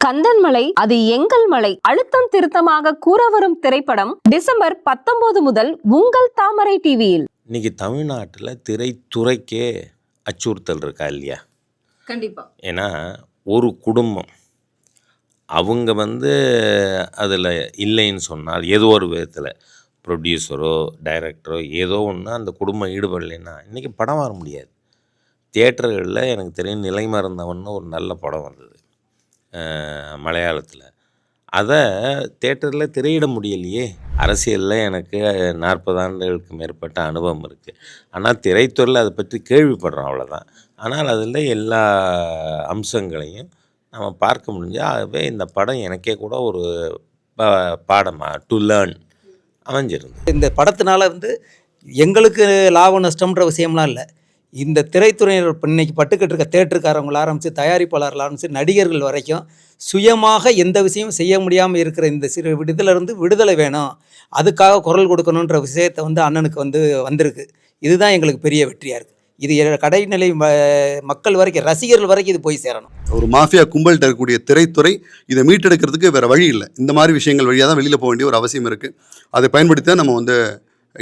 கந்தன்மலை அது எங்கள் மலை. அழுத்தம் திருத்தமாக கூற வரும் திரைப்படம் டிசம்பர் பத்தொன்பது முதல் உங்கள் தாமரை டிவியில். இன்னைக்கு தமிழ்நாட்டில் திரைத்துறைக்கே அச்சுறுத்தல் இருக்கா இல்லையா? கண்டிப்பா. ஏன்னா ஒரு குடும்பம் அவங்க வந்து அதில் இல்லைன்னு சொன்னால் ஏதோ ஒரு விதத்தில் ப்ரொடியூசரோ டைரக்டரோ ஏதோ ஒன்று அந்த குடும்பம் ஈடுபடலைன்னா இன்றைக்கி படம் வர முடியாது. தியேட்டர்களில் எனக்கு தெரியும் நிலை மறந்தவன்னு ஒரு நல்ல படம் வந்தது. மலையாளத்தில். அதை தேட்டரில் திரையிட முடியலையே. அரசியலில் எனக்கு நாற்பது ஆண்டுகளுக்கு மேற்பட்ட அனுபவம் இருக்குது ஆனால் திரைத்துறையில் அதை பற்றி கேள்விப்படுறோம் அவ்வளோதான் ஆனால் அதில் எல்லா அம்சங்களையும் நம்ம பார்க்க முடிஞ்சு ஆகவே இந்த படம் எனக்கே கூட ஒரு ப- டு லேர்ன் அமைஞ்சிருந்தது. இந்த படத்தினால வந்து எங்களுக்கு லாபம் நஷ்டம்ன்ற விஷயம்லாம் இல்லை. இந்த திரைத்துறையினர் இப்போ இன்னைக்கு பட்டுக்கிட்டு இருக்க தேட்டருக்காரவங்கள ஆரம்பித்து தயாரிப்பாளர்கள் ஆரம்பித்து நடிகர்கள் வரைக்கும் சுயமாக எந்த விஷயமும் செய்ய முடியாமல் இருக்கிற இந்த சிறு விடுதலிருந்து விடுதலை வேணும். அதுக்காக குரல் கொடுக்கணுன்ற விஷயத்தை வந்து அண்ணனுக்கு வந்து வந்திருக்கு. இதுதான் எங்களுக்கு பெரிய வெற்றியாக இருக்குது இது எ- கடைநிலை மக்கள் வரைக்கும் ரசிகர்கள் வரைக்கும் இது போய் சேரணும். ஒரு மாஃபியா கும்பல்கிட்ட இருக்கக்கூடிய திரைத்துறை இதை மீட்டெடுக்கிறதுக்கு வேறு வழி இல்லை. இந்த மாதிரி விஷயங்கள் வழியாக தான் வெளியில் போக வேண்டிய ஒரு அவசியம் இருக்குது அதை பயன்படுத்தி தான் நம்ம வந்து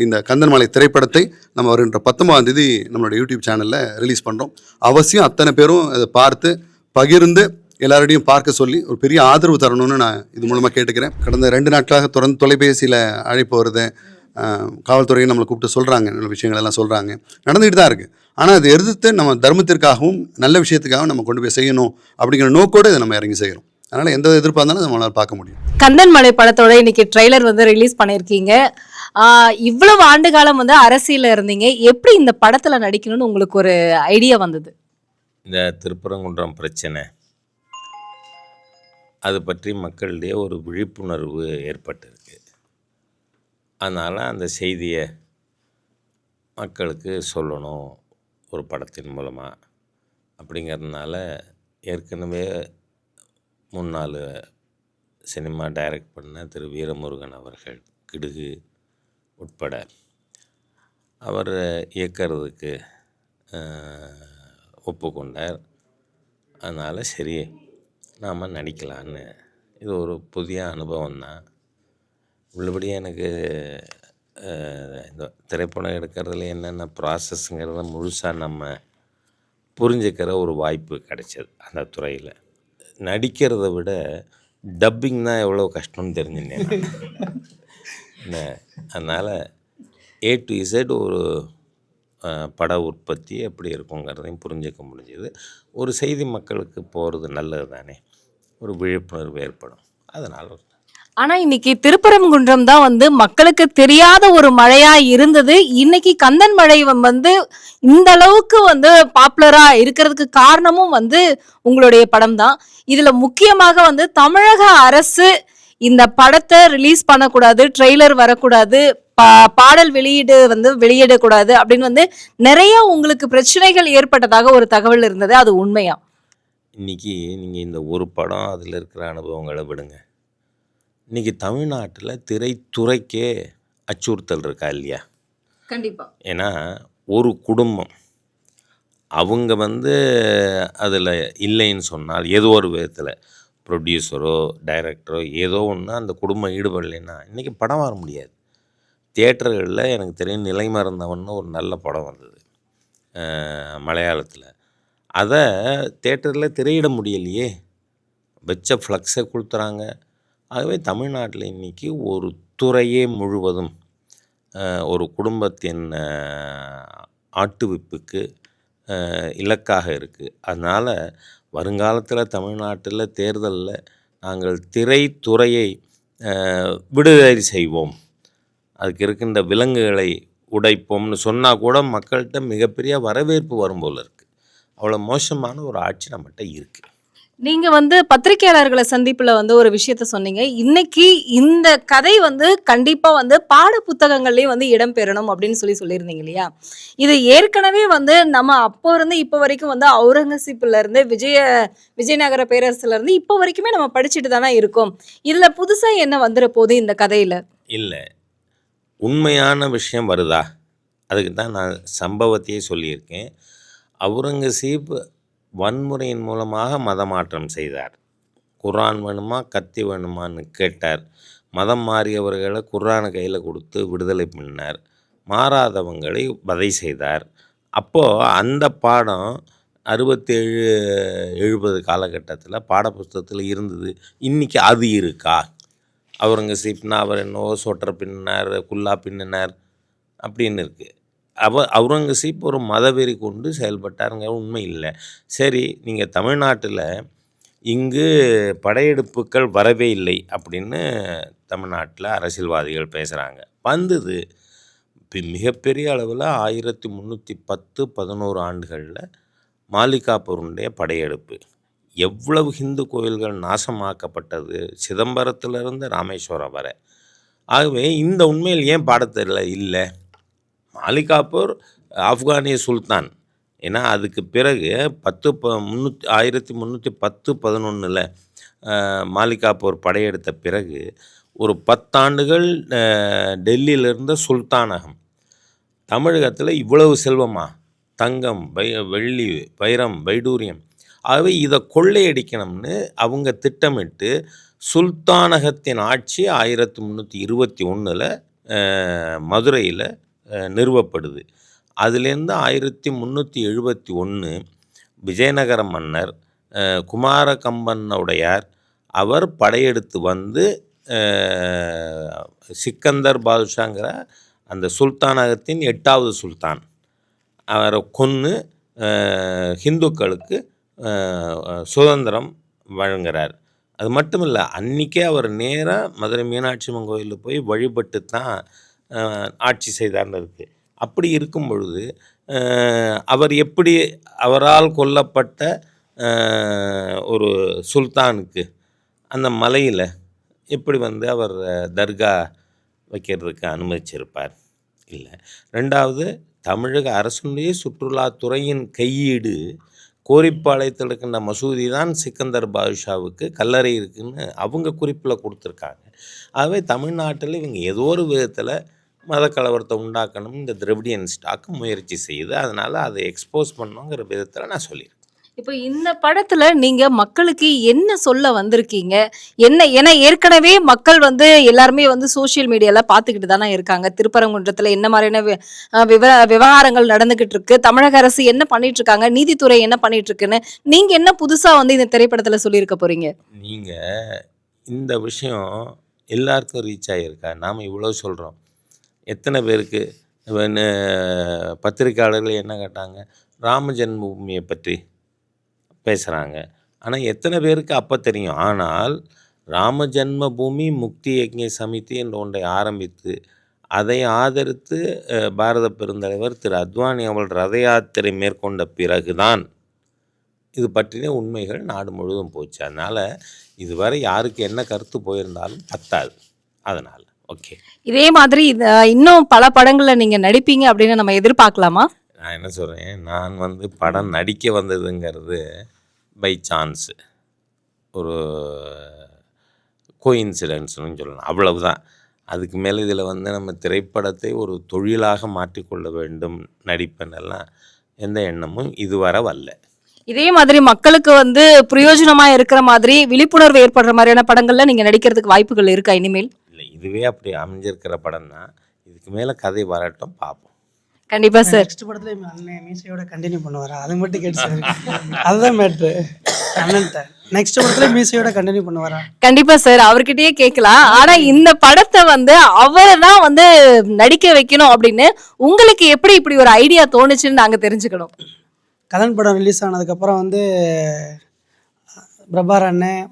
இந்த கந்தன்மலை திரைப்படத்தை நம்ம வருகின்ற பத்தொம்பதாம் தேதி நம்மளோட யூடியூப் சேனலில் ரிலீஸ் பண்ணுறோம் அவசியம் அத்தனை பேரும் அதை பார்த்து பகிர்ந்து எல்லாரோடையும் பார்க்க சொல்லி ஒரு பெரிய ஆதரவு தரணும்னு நான் இது மூலமாக கேட்டுக்கிறேன். கடந்த ரெண்டு நாட்களாக தொடர்ந்து தொலைபேசியில் அழைப்பு வருது. காவல்துறையை நம்மளை கூப்பிட்டு சொல்கிறாங்க நல்ல விஷயங்கள் எல்லாம் சொல்கிறாங்க நடந்துக்கிட்டு தான் இருக்குது ஆனால் அதை எதிர்த்து நம்ம தர்மத்திற்காகவும் நல்ல விஷயத்துக்காகவும் நம்ம கொண்டு போய் செய்யணும் அப்படிங்கிற நோக்கோடு இதை நம்ம இறங்கி செய்கிறோம் அதனால் எந்த எதிர்ப்பாக இருந்தாலும் நம்மளால் பார்க்க முடியும். கந்தன்மலை படத்தோட இன்னைக்கு ட்ரெய்லர் வந்து ரிலீஸ் பண்ணியிருக்கீங்க. இவ்வளவு ஆண்டு காலம் வந்து அரசியல இருந்தீங்க. எப்படி இந்த படத்துல நடிக்கணும்னு உங்களுக்கு ஒரு ஐடியா வந்தது? இந்த திருப்பரங்குன்றம் பிரச்சனை அது பற்றி மக்களிடையே ஒரு விழிப்புணர்வு ஏற்பட்டிருக்கு. அதனால் அந்த செய்தியை மக்களுக்கு சொல்லணும் ஒரு படத்தின் மூலமாக அப்படிங்கிறதுனால ஏற்கனவே முன்னாள் சினிமா டைரக்ட் பண்ண திரு வீரமுருகன் அவர்கள் கிடுகு உட்பட அவர் இயக்கிறதுக்கு ஒப்புக்கொண்டார். அதனால் சரி நாம் நடிக்கலான்னு. இது ஒரு புதிய அனுபவம் தான். உள்ளபடி எனக்கு இந்த திரைப்படம் எடுக்கிறதுல என்னென்ன ப்ராசஸ்ங்கிறத முழுசாக நம்ம புரிஞ்சுக்கிற ஒரு வாய்ப்பு கிடைச்சது அந்த துறையில். நடிக்கிறத விட டப்பிங் தான் எவ்வளோ கஷ்டம்னு தெரிஞ்சுனேன் என்ன அதனால் ஏ டு இசட் ஒரு பட உற்பத்தி எப்படி இருக்குங்கிறதையும் புரிஞ்சுக்க முடிஞ்சது. ஒரு செய்தி மக்களுக்கு போகிறது நல்லது தானே. ஒரு விழிப்புணர்வு ஏற்படும். அதனால் ஆனால் இன்னைக்கு திருப்பரங்குன்றம் தான் வந்து மக்களுக்கு தெரியாத ஒரு மழையா இருந்தது. இன்னைக்கு கந்தன் மழை வந்து இந்த அளவுக்கு வந்து பாப்புலரா இருக்கிறதுக்கு காரணமும் வந்து உங்களுடைய படம் தான். இதுல முக்கியமாக வந்து தமிழக அரசு இந்த படத்தை ரிலீஸ் பண்ணக்கூடாது ட்ரெய்லர் வரக்கூடாது பா- பாடல் வெளியீடு வந்து வெளியிடக்கூடாது அப்படின்னு வந்து நிறைய உங்களுக்கு பிரச்சனைகள் ஏற்பட்டதாக ஒரு தகவல் இருந்தது. அது உண்மையா? இன்றைக்கி நீங்கள் இந்த ஒரு படம் அதில் இருக்கிற அனுபவங்களை விடுங்க. இன்றைக்கி தமிழ்நாட்டில் திரைத்துறைக்கே அச்சுறுத்தல் இருக்கா இல்லையா? கண்டிப்பா. ஏன்னா ஒரு குடும்பம் அவங்க வந்து அதில் இல்லைன்னு சொன்னால் ஏதோ ஒரு விதத்தில் ப்ரொடியூசரோ டைரக்டரோ ஏதோ ஒன்று அந்த குடும்பம் ஈடுபடலைன்னா இன்றைக்கி படம் வர முடியாது. தியேட்டர்களில் எனக்கு தெரியும் நிலை மறந்தவன்னு ஒரு நல்ல படம் வந்தது மலையாளத்தில். அதை தேட்டரில் திரையிட முடியலையே. வச்ச ஃப்ளக்ஸை கொடுத்துறாங்க ஆகவே தமிழ்நாட்டில் இன்றைக்கி ஒரு துறையே முழுவதும் ஒரு குடும்பத்தின் ஆட்டுவிப்புக்கு இலக்காக இருக்குது அதனால் வருங்காலத்தில் தமிழ்நாட்டில் தேர்தலில் நாங்கள் திரைத்துறையை விடுதலை செய்வோம். அதுக்கு இருக்கின்ற விலங்குகளை உடைப்போம்னு சொன்னால் கூட மக்கள்கிட்ட மிகப்பெரிய வரவேற்பு வரும் போல் இருக்குது அவ்வளோ மோசமான ஒரு ஆட்சி நம்மகிட்ட இருக்குது நீங்க வந்து பத்திரிகையாளர்களை சந்திப்புல வந்து ஒரு விஷயத்த சொன்னீங்க. இன்னைக்கு இந்த கதை வந்து கண்டிப்பா வந்து பாட புத்தகங்கள்லயும் வந்து இடம்பெறணும் அப்படின்னு சொல்லி சொல்லியிருந்தீங்க இல்லையா? இது ஏற்கனவே வந்து நம்ம அப்போ இருந்து இப்போ வரைக்கும் வந்து அவுரங்கசீப்ல இருந்து விஜய விஜயநகர பேரரசுல இருந்து இப்போ வரைக்குமே நம்ம படிச்சுட்டு தானே இருக்கோம். இதுல புதுசா என்ன வந்துட போகுது இந்த கதையில? இல்லை. உண்மையான விஷயம் வருதா? அதுக்கு தான் நான் சம்பவத்தையே சொல்லியிருக்கேன். அவுரங்கசீப் வன்முறையின் மூலமாக மதமாற்றம் செய்தார். குர்ஆன் வேணுமா கத்தி வேணுமான்னு கேட்டார். மதம் மாறியவர்களை குர்ஆனை கையில் கொடுத்து விடுதலை பண்ணார் மாறாதவங்களை வதை செய்தார். அப்போது அந்த பாடம் அறுபத்தேழு எழுபது காலகட்டத்தில் பாடப்புஸ்தகத்தில் இருந்தது. இன்றைக்கி அது இருக்கா? அவருங்க சிப்னா அவர் என்னவோ சொட்டர் பின்னினார் குல்லா பின்னினார் அப்படின்னு இருக்குது அவ அவுரங்கசீப் ஒரு மதவெறி கொண்டு செயல்பட்டாருங்க உண்மை இல்லை. சரி நீங்கள் தமிழ்நாட்டில் இங்கு படையெடுப்புகள் வரவே இல்லை அப்படின்னு தமிழ்நாட்டில் அரசியல்வாதிகள் பேசுகிறாங்க வந்தது இப்போ மிகப்பெரிய அளவில் ஆயிரத்தி முந்நூற்றி பத்து பதினோரு ஆண்டுகளில் மாலிகாபூருடைய படையெடுப்பு. எவ்வளவு ஹிந்து கோயில்கள் நாசமாக்கப்பட்டது சிதம்பரத்திலிருந்து ராமேஸ்வரம் வரை. ஆகவே இந்த உண்மையில் ஏன் பாடத்தில் இல்லை? மாலிகாப்பூர் ஆப்கானிய சுல்தான். ஏன்னா அதுக்கு பிறகு பத்து ப முந்நூற்றி ஆயிரத்தி முந்நூற்றி பத்து பதினொன்றில் மாலிகாப்பூர் படையெடுத்த பிறகு ஒரு பத்தாண்டுகள் டெல்லியில் இருந்த சுல்தானகம். தமிழகத்தில் இவ்வளவு செல்வமா? தங்கம் வை வெள்ளி வைரம் வைடூரியம். ஆகவே இதை கொள்ளையடிக்கணும்னு அவங்க திட்டமிட்டு சுல்தானகத்தின் ஆட்சி ஆயிரத்தி முந்நூற்றி இருபத்தி ஒன்றில் மதுரையில் நிறுவப்படுது. அதுலேருந்து ஆயிரத்தி முந்நூற்றி எழுபத்தி ஒன்று விஜயநகர மன்னர் அஹ், குமார கம்பனுடையார் அவர் படையெடுத்து வந்து சிக்கந்தர் பாதுஷாங்கிற அந்த சுல்தானகத்தின் எட்டாவது சுல்தான். அவரை கொன்று ஹிந்துக்களுக்கு சுதந்திரம் வழங்குறார். அது மட்டும் இல்லை அன்றைக்கே அவர் நேராக மதுரை மீனாட்சி அம்மன் கோயிலில் போய் வழிபட்டு தான் ஆட்சி செய்தார்னு இருக்குது அப்படி இருக்கும் பொழுது அவர் எப்படி அவரால் கொல்லப்பட்ட ஒரு சுல்தானுக்கு அந்த மலையில் எப்படி வந்து அவர் தர்கா வைக்கிறதுக்கு அனுமதிச்சிருப்பார்? இல்லை. ரெண்டாவது தமிழக அரசுடைய சுற்றுலாத்துறையின் கையீடு கோரிப்பாளையத்தில் இருக்கின்ற மசூதி தான் சிக்கந்தர் பாதுஷாவுக்கு கல்லறை இருக்குன்னு அவங்க குறிப்பில் கொடுத்துருக்காங்க. ஆகவே தமிழ்நாட்டில் இவங்க ஏதோ ஒரு விதத்தில் மத கலவரத்தை உண்டாக்கணும் இந்த திரவிடியன் ஸ்டாக்கு முயற்சி செய்யுது அதனால் அதை எக்ஸ்போஸ் பண்ணுங்கிற விதத்தில் நான் சொல்லியிருக்கேன். இப்போ இந்த படத்துல நீங்க மக்களுக்கு என்ன சொல்ல வந்திருக்கீங்க? என்ன ஏன்னா ஏற்கனவே மக்கள் வந்து எல்லாருமே வந்து சோஷியல் மீடியால பாத்துக்கிட்டு தானே இருக்காங்க. திருப்பரங்குன்றத்துல என்ன மாதிரியான விவ- விவகாரங்கள் நடந்துகிட்டு இருக்கு? தமிழக அரசு என்ன பண்ணிட்டு இருக்காங்க? நீதித்துறை என்ன பண்ணிட்டு இருக்குன்னு நீங்க என்ன புதுசா வந்து இந்த திரைப்படத்துல சொல்லியிருக்க போறீங்க? நீங்கள் இந்த விஷயம் எல்லாருக்கும் ரீச் ஆகியிருக்கா நாம் இவ்வளோ சொல்கிறோம் எத்தனை பேருக்கு? பத்திரிக்கையாளர்கள் என்ன கேட்டாங்க? ராம ஜென்மபூமியை பற்றி பேசுகிறாங்க ஆனால் எத்தனை பேருக்கு அப்போ தெரியும்? ஆனால் ராம ஜென்மபூமி முக்தி யஜ்ய சமிதி என்ற ஒன்றை ஆரம்பித்து அதை ஆதரித்து பாரத பெருந்தலைவர் திரு அத்வானி அவள் ரத யாத்திரை மேற்கொண்ட பிறகுதான் இது பற்றின உண்மைகள் நாடு முழுவதும் போச்சு. அதனால் இதுவரை யாருக்கு என்ன கருத்து போயிருந்தாலும் பத்தாது. அதனால். ஓகே. இதே மாதிரி இன்னும் பல படங்கள்ல நீங்க நடிப்பீங்க அப்படின்னு நம்ம எதிர்பார்க்கலாமா? நான் என்ன சொல்கிறேன் நான் வந்து படம் நடிக்க வந்ததுங்கிறது பை சான்ஸு ஒரு கோயின்சிடென்ஸ்னு சொல்லலாம். அவ்வளவுதான். அதுக்கு மேலே இதில் வந்து நம்ம திரைப்படத்தை ஒரு தொழிலாக மாற்றிக்கொள்ள வேண்டும் நடிப்பனெல்லாம் எந்த எண்ணமும் இதுவரை வரல. இதே மாதிரி மக்களுக்கு வந்து பிரயோஜனமா இருக்கிற மாதிரி விழிப்புணர்வு ஏற்படுற மாதிரியான படங்கள்ல நீங்க நடிக்கிறதுக்கு வாய்ப்புகள் இருக்கா இனிமேல்? இதுவே அப்படி அமைஞ்சிருக்கிற படம் தான் இதுக்கு மேலே கதை வரட்டும் பார்ப்போம் கண்டிப்பா சார். நெக்ஸ்ட் படத்துல அண்ணன் மீசையோட கண்டினியூ பண்ணுவாரா. அது மட்டும் கேட்டு. அதுதான் மேட்ரு அண்ணன்ட்ட. நெக்ஸ்ட் படத்துல மீசையோட கண்டினியூ பண்ணுவாரா? கண்டிப்பா சார். அவர்கிட்டயே கேட்கலாம். ஆனா இந்த படத்தை வந்து அவரை தான் வந்து நடிக்க வைக்கணும் அப்படின்னு உங்களுக்கு எப்படி இப்படி ஒரு ஐடியா தோணுச்சுன்னு நாங்க தெரிஞ்சுக்கணும். கதன் படம் ரிலீஸ் ஆனதுக்கப்புறம் வந்து பிரபார் அண்ணன்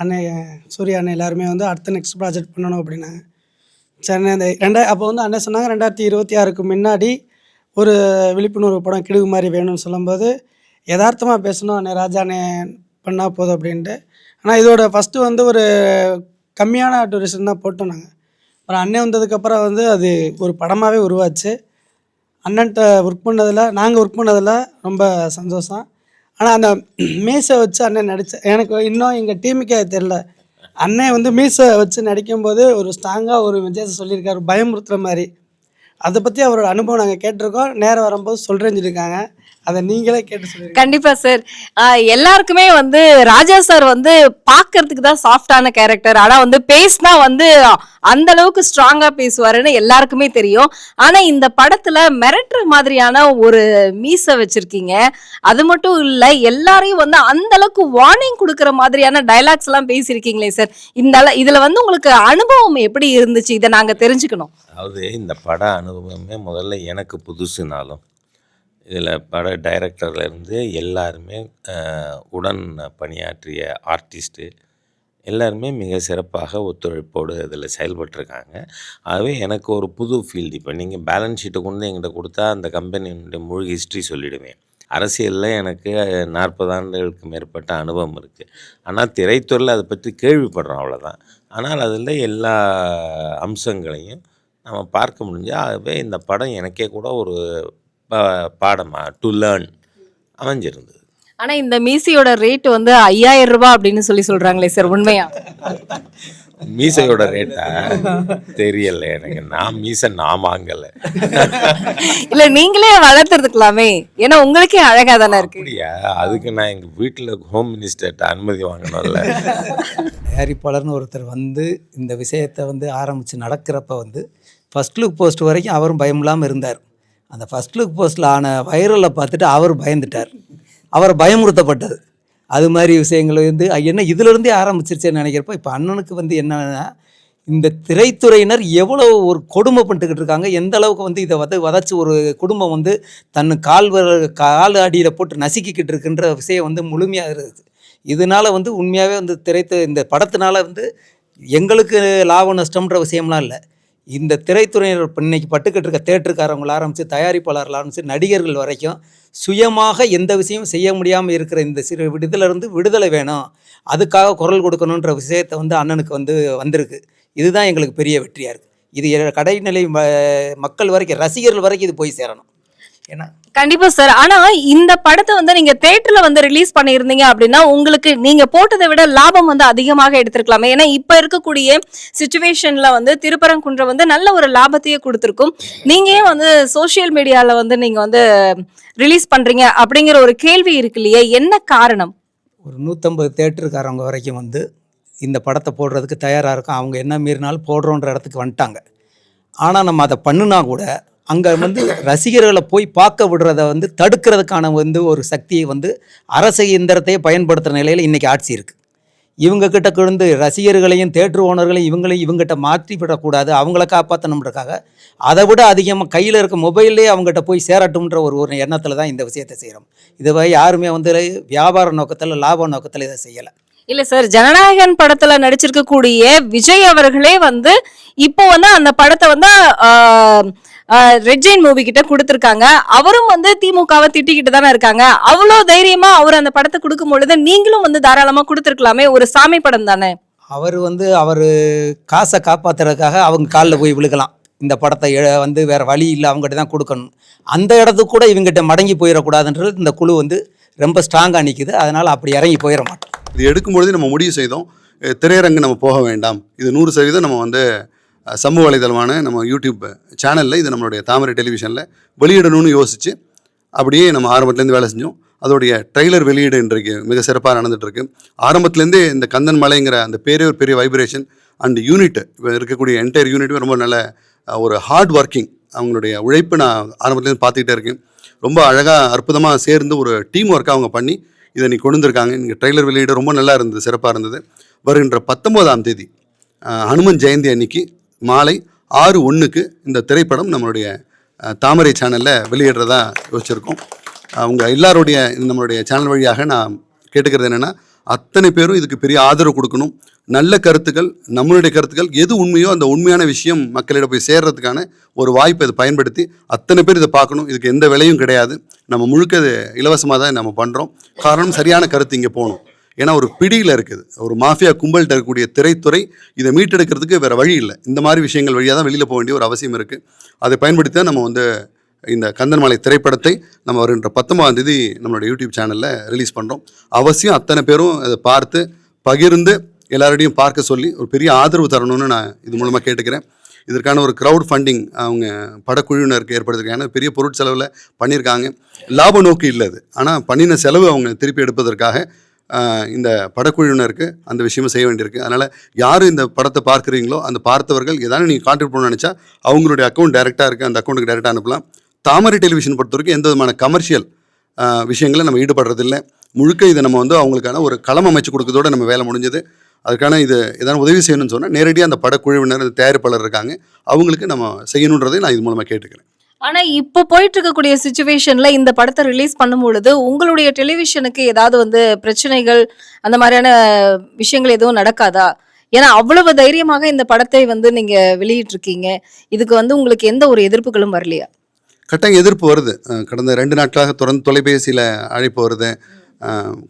அண்ணன் சூர்யா அண்ணன் எல்லாருமே வந்து அடுத்த நெக்ஸ்ட் ப்ராஜெக்ட் பண்ணணும் அப்படின்னாங்க சென்னை அந்த ரெண்டா அப்போ வந்து அண்ணன் சொன்னாங்க ரெண்டாயிரத்தி இருபத்தி ஆறுக்கு முன்னாடி ஒரு விழிப்புணர்வு படம் கிடுகு மாதிரி வேணும்னு சொல்லும்போது யதார்த்தமாக பேசணும் அண்ணன் ராஜா அண்ணன் பண்ணால் போதும் அப்படின்ட்டு. ஆனால் இதோட ஃபஸ்ட்டு வந்து ஒரு கம்மியான டூரேஷன் தான் போட்டோம் நாங்கள் அப்புறம் அண்ணன் வந்ததுக்கப்புறம் வந்து அது ஒரு படமாகவே உருவாச்சு. அண்ணன்ட்ட ஒர்க் பண்ணதில் நாங்கள் ஒர்க் பண்ணதில் ரொம்ப சந்தோஷம். ஆனால் அந்த மீசை வச்சு அண்ணன் நடித்த எனக்கு இன்னும் எங்கள் டீமுக்கே தெரில அண்ணன் வந்து மீசை வச்சு நடிக்கும்போது ஒரு ஸ்ட்ராங்காக ஒரு மெசேஜ் சொல்லியிருக்காரு பயமுறுத்துகிற மாதிரி. அதை பற்றி அவரோட அனுபவம் நாங்கள் கேட்டிருக்கோம். நேரம் வரும்போது சொல்கிறேன்னு சொல்லியிருக்காங்க. அதை நீங்களே கேட்டு கண்டிப்பா சார் எல்லாருக்குமே வந்து ராஜா சார் வந்து பாக்குறதுக்கு தான் சாஃப்டான கேரக்டர் ஆனா வந்து பேசினா வந்து அந்த அளவுக்கு ஸ்ட்ராங்கா பேசுவாருன்னு எல்லாருக்குமே தெரியும். ஆனா இந்த படத்துல மிரட்டுற மாதிரியான ஒரு மீச வச்சிருக்கீங்க. அது மட்டும் இல்ல எல்லாரையும் வந்து அந்த அளவுக்கு வார்னிங் கொடுக்கற மாதிரியான டைலாக்ஸ் எல்லாம் பேசியிருக்கீங்களே சார் இந்த இதுல வந்து உங்களுக்கு அனுபவம் எப்படி இருந்துச்சு? இதை நாங்க தெரிஞ்சுக்கணும். அதாவது இந்த பட அனுபவமே முதல்ல எனக்கு புதுசுனாலும் இதில் பட டைரக்டர்லேருந்து எல்லாருமே உடன் பணியாற்றிய ஆர்டிஸ்ட்டு எல்லாருமே மிக சிறப்பாக ஒத்துழைப்போடு இதில் செயல்பட்டிருக்காங்க. ஆகவே எனக்கு ஒரு புது ஃபீல்டு இப்போ நீங்கள் பேலன்ஸ் ஷீட்டை கொண்டு எங்கிட்ட கொடுத்தா அந்த கம்பெனியினுடைய முழு ஹிஸ்ட்ரி சொல்லிடுவேன். அரசியலில் எனக்கு நாற்பது ஆண்டுகளுக்கு மேற்பட்ட அனுபவம் இருக்குது ஆனால் திரைத்துறையில் அதை பற்றி கேள்விப்படுறோம் அவ்வளோதான் ஆனால் அதில் எல்லா அம்சங்களையும் நம்ம பார்க்க முடிஞ்சு ஆகவே இந்த படம் எனக்கே கூட ஒரு ப- பாடமா டு லேர்ன் அமைஞ்சிருந்தது. ஆனா இந்த மீசியோட ரேட் வந்து ஐயாயிரம் ரூபாய் அப்படின்னு சொல்லி சொல்றாங்களே சார் உண்மையா? மீசையோட ரேட்டா தெரியல எனக்கு. நான் மீசை நான் வாங்கலை. இல்ல நீங்களே வளர்த்துருக்கலாமே. ஏன்னா உங்களுக்கே அழகா தானே இருக்கு. அப்படியா? அதுக்கு நான் எங்கள் வீட்டில் ஹோம் மினிஸ்டர்கிட்ட அனுமதி வாங்கணும்ல. தயாரிப்பாளர்னு ஒருத்தர் வந்து இந்த விஷயத்தை வந்து ஆரம்பித்து நடக்கிறப்ப வந்து ஃபஸ்ட் லுக் போஸ்ட் வரைக்கும் அவரும் பயம் இல்லாமல் இருந்தார். அந்த ஃபஸ்ட் லுக் போஸ்ட்டில் ஆன வைரலை பார்த்துட்டு அவர் பயந்துட்டார். அவர் பயமுறுத்தப்பட்டது. அது மாதிரி விஷயங்கள் வந்து என்ன இதிலிருந்தே ஆரம்பிச்சிருச்சேன்னு நினைக்கிறப்போ இப்போ அண்ணனுக்கு வந்து என்னன்னா இந்த திரைத்துறையினர் எவ்வளோ ஒரு கொடுமை பண்ணிட்டுக்கிட்டு இருக்காங்க எந்த அளவுக்கு வந்து இதை வத வதச்சி ஒரு குடும்பம் வந்து தன் கால் கால் அடியில் போட்டு நசுக்கிக்கிட்டு இருக்குன்ற விஷயம் வந்து முழுமையாக இருக்குது இதனால வந்து உண்மையாகவே வந்து திரைத்து இந்த படத்தினால வந்து எங்களுக்கு லாபம் நஷ்டம்ன்ற விஷயம்லாம் இல்லை. இந்த திரைத்துறையினர் இப்போ இன்னைக்கு பட்டுக்கிட்டு இருக்க தேட்டருக்காரவங்கள ஆரம்பித்து தயாரிப்பாளர்கள் ஆரம்பித்து நடிகர்கள் வரைக்கும் சுயமாக எந்த விஷயமும் செய்ய முடியாமல் இருக்கிற இந்த சிறு விடுதலிருந்து விடுதலை வேணும். அதுக்காக குரல் கொடுக்கணுன்ற விஷயத்தை வந்து அண்ணனுக்கு வந்து வந்திருக்கு. இதுதான் எங்களுக்கு பெரிய வெற்றியாக இருக்குது இது எ- கடைநிலை ம- மக்கள் வரைக்கும் ரசிகர்கள் வரைக்கும் இது போய் சேரணும். ஏன்னா கண்டிப்பா சார் ஆனா இந்த படத்தை வந்து நீங்க தியேட்டர்ல வந்து ரிலீஸ் பண்ணியிருந்தீங்க அப்படின்னா உங்களுக்கு நீங்க போட்டதை விட லாபம் வந்து அதிகமாக எடுத்திருக்கலாமே. ஏன்னா இப்ப இருக்கக்கூடிய சுச்சுவேஷன்ல வந்து திருப்பரங்குன்றம் வந்து நல்ல ஒரு லாபத்தையே கொடுத்திருக்கும். நீங்க ஏன் வந்து சோஷியல் மீடியால வந்து நீங்க வந்து ரிலீஸ் பண்றீங்க அப்படிங்கிற ஒரு கேள்வி இருக்கு இல்லையா. என்ன காரணம்? ஒரு நூற்றம்பது தேட்டருக்காரவங்க வரைக்கும் வந்து இந்த படத்தை போடுறதுக்கு தயாராக இருக்கும் அவங்க என்ன மீறினாலும் போடுறோன்ற இடத்துக்கு வந்துட்டாங்க. ஆனால் நம்ம அதை பண்ணுனா கூட அங்கே வந்து ரசிகர்களை போய் பார்க்க விடுறத வந்து தடுக்கிறதுக்கான வந்து ஒரு சக்தியை வந்து அரசு இயந்திரத்தையே பயன்படுத்துகிற நிலையில் இன்றைக்கி ஆட்சி இருக்குது இவங்க கிட்ட கிடந்து ரசிகர்களையும் தேட்டர் ஓனர்களையும் இவங்களையும் இவங்ககிட்ட மாற்றி விடக்கூடாது. அவங்கள காப்பாற்றணுன்றக்காக அதை விட அதிகமாக கையில் இருக்க மொபைல்லே அவங்ககிட்ட போய் சேரட்டும்ன்ற ஒரு ஒரு எண்ணத்தில் தான் இந்த விஷயத்தை செய்கிறோம் இதுவரை யாருமே வந்து வியாபார நோக்கத்தில் லாப நோக்கத்தில் இதை செய்யலை. இல்ல சார் ஜனநாயகன் படத்துல நடிச்சிருக்கக்கூடிய விஜய் அவர்களே வந்து இப்போ வந்து அந்த படத்தை வந்து ரெட் ஜெயின் மூவி கிட்ட கொடுத்துருக்காங்க. அவரும் வந்து திமுகவை திட்டிக்கிட்டு தானே இருக்காங்க. அவ்வளோ தைரியமா அவர் அந்த படத்தை கொடுக்கும் பொழுது நீங்களும் வந்து தாராளமா கொடுத்துருக்கலாமே ஒரு சாமி படம் தானே? அவர் வந்து அவர் காசை காப்பாத்துறதுக்காக அவங்க காலில் போய் விழுகலாம். இந்த படத்தை வந்து வேற வழி இல்லை அவங்ககிட்ட தான் கொடுக்கணும். அந்த இடத்துக்கு கூட இவங்ககிட்ட மடங்கி போயிடக்கூடாதுன்றது இந்த குழு வந்து ரொம்ப ஸ்ட்ராங்காக நிற்கிது அதனால் அப்படி இறங்கி போயிட மாட்டோம். இது எடுக்கும்பொழுது நம்ம முடிவு செய்தோம் திரையரங்கு நம்ம போக வேண்டாம். இது நூறு சதவீதம் நம்ம வந்து சமூக வலைதளமான நம்ம யூடியூப் சேனலில் இது நம்மளுடைய தாமரை டெலிவிஷனில் வெளியிடணும்னு யோசித்து அப்படியே நம்ம ஆரம்பத்துலேருந்து வேலை செஞ்சோம். அதோடைய ட்ரெய்லர் வெளியீடு இன்றைக்கு மிக சிறப்பாக நடந்துகிட்ருக்கு ஆரம்பத்துலேருந்தே இந்த கந்தன் மலைங்கிற அந்த பெரிய ஒரு பெரிய வைப்ரேஷன் அண்ட் யூனிட் இருக்கக்கூடிய என்டையர் யூனிட்டுமே ரொம்ப நல்ல ஒரு ஹார்ட் ஒர்க்கிங் அவங்களுடைய உழைப்பு நான் ஆரம்பத்துலேருந்து பார்த்துக்கிட்டே இருக்கேன். ரொம்ப அழகாக அற்புதமாக சேர்ந்து ஒரு டீம் ஒர்க்காக அவங்க பண்ணி இதை நீ கொண்டு வந்திருக்காங்க. இங்கே ட்ரெய்லர் வெளியீடு ரொம்ப நல்லா இருந்தது சிறப்பாக இருந்தது. வருகின்ற பத்தொம்போதாம் தேதி ஹனுமன் ஜெயந்தி அன்னைக்கு மாலை ஆறு ஒன்றுக்கு இந்த திரைப்படம் நம்மளுடைய தாமரை சேனலில் வெளியிடுறதா யோசிச்சிருக்கோம் அவங்க எல்லாருடைய நம்மளுடைய சேனல் வழியாக நான் கேட்டுக்கிறது என்னென்னா அத்தனை பேரும் இதுக்கு பெரிய ஆதரவு கொடுக்கணும். நல்ல கருத்துக்கள் நம்மளுடைய கருத்துக்கள் எது உண்மையோ அந்த உண்மையான விஷயம் மக்களிடம் போய் சேர்றதுக்கான ஒரு வாய்ப்பை இதை பயன்படுத்தி அத்தனை பேர் இதை பார்க்கணும். இதுக்கு எந்த விலையும் கிடையாது. நம்ம முழுக்க இலவசமாக தான் நம்ம பண்ணுறோம் காரணம் சரியான கருத்து இங்கே போகணும். ஏன்னா ஒரு பிடியில் இருக்குது. ஒரு மாஃபியா கும்பல்கிட்ட இருக்கக்கூடிய திரைத்துறை இதை மீட்டெடுக்கிறதுக்கு வேறு வழி இல்லை. இந்த மாதிரி விஷயங்கள் வழியாக தான் வெளியில் போக வேண்டிய ஒரு அவசியம் இருக்குது அதை பயன்படுத்தி தான் நம்ம வந்து இந்த கந்தன்மலை திரைப்படத்தை நம்ம வருகின்ற பத்தொம்பதாம் தேதி நம்மளோட யூடியூப் சேனலில் ரிலீஸ் பண்ணுறோம் அவசியம் அத்தனை பேரும் அதை பார்த்து பகிர்ந்து எல்லாரோடையும் பார்க்க சொல்லி ஒரு பெரிய ஆதரவு தரணும்னு நான் இது மூலமாக கேட்டுக்கிறேன். இதற்கான ஒரு க்ரௌட் ஃபண்டிங் அவங்க படக்குழுவினருக்கு ஏற்படுத்திருக்காங்க. பெரிய பொருட்செலவில் பண்ணியிருக்காங்க. லாப நோக்கு இல்லை அது. ஆனால் பண்ணின செலவு அவங்க திருப்பி எடுப்பதற்காக இந்த படக்குழுவினருக்கு அந்த விஷயமும் செய்ய வேண்டியிருக்கு. அதனால் யார் இந்த படத்தை பார்க்குறீங்களோ அந்த பார்த்தவர்கள் ஏதாவது நீங்கள் கான்ட்ரிபியூட் பண்ணணும்னு நினச்சா அவங்களுடைய அக்கௌண்ட் டேரெக்டாக இருக்குது அந்த அக்கௌண்ட்டுக்கு டேரெக்டாக அனுப்பலாம். தாமரை டெலிவிஷன் பொறுத்த வரைக்கும் எந்த விதமான கமர்ஷியல் விஷயங்களை நம்ம ஈடுபடுறதில்ல. முழுக்க இதை நம்ம வந்து அவங்களுக்கான ஒரு களம் அமைச்சு கொடுக்கறதோட நம்ம வேலை முடிஞ்சது. அதுக்கான இது ஏதாவது உதவி செய்யணும்னு சொன்னால் நேரடியாக அந்த படக்குழுவினர் அந்த தயாரிப்பாளர் இருக்காங்க. அவங்களுக்கு நம்ம செய்யணுன்றதை நான் இது மூலமாக கேட்டுக்கிறேன். ஆனா இப்போ போயிட்டு இருக்கக்கூடிய சுச்சுவேஷன்ல இந்த படத்தை ரிலீஸ் பண்ணும் பொழுது உங்களுடைய டெலிவிஷனுக்கு ஏதாவது வந்து பிரச்சனைகள் அந்த மாதிரியான விஷயங்கள் எதுவும் நடக்காதா? ஏன்னா அவ்வளவு தைரியமாக இந்த படத்தை வந்து நீங்க வெளியிட்டிருக்கீங்க. இதுக்கு வந்து உங்களுக்கு எந்த ஒரு எதிர்ப்புகளும் வரலையா? கட்டாயம் எதிர்ப்பு வருது. கடந்த ரெண்டு நாட்களாக தொடர்ந்து தொலைபேசியில் அழைப்பு வருது.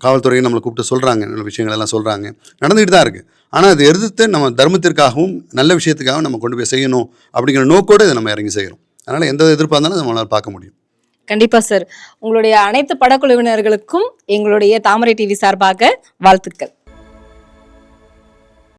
காவல்துறையை நம்மளை கூப்பிட்டு சொல்கிறாங்க நல்ல விஷயங்கள் எல்லாம் சொல்கிறாங்க நடந்துகிட்டு தான் இருக்குது ஆனால் அதை எதிர்த்து நம்ம தர்மத்திற்காகவும் நல்ல விஷயத்துக்காகவும் நம்ம கொண்டு போய் செய்யணும் அப்படிங்கிற நோக்கோடு இதை நம்ம இறங்கி செய்கிறோம் அதனால் எந்த எதிர்ப்பாக இருந்தாலும் நம்மளால் பார்க்க முடியும். கண்டிப்பாக சார் உங்களுடைய அனைத்து படக்குழுவினர்களுக்கும் எங்களுடைய தாமரை டிவி சார்பாக வாழ்த்துக்கள்.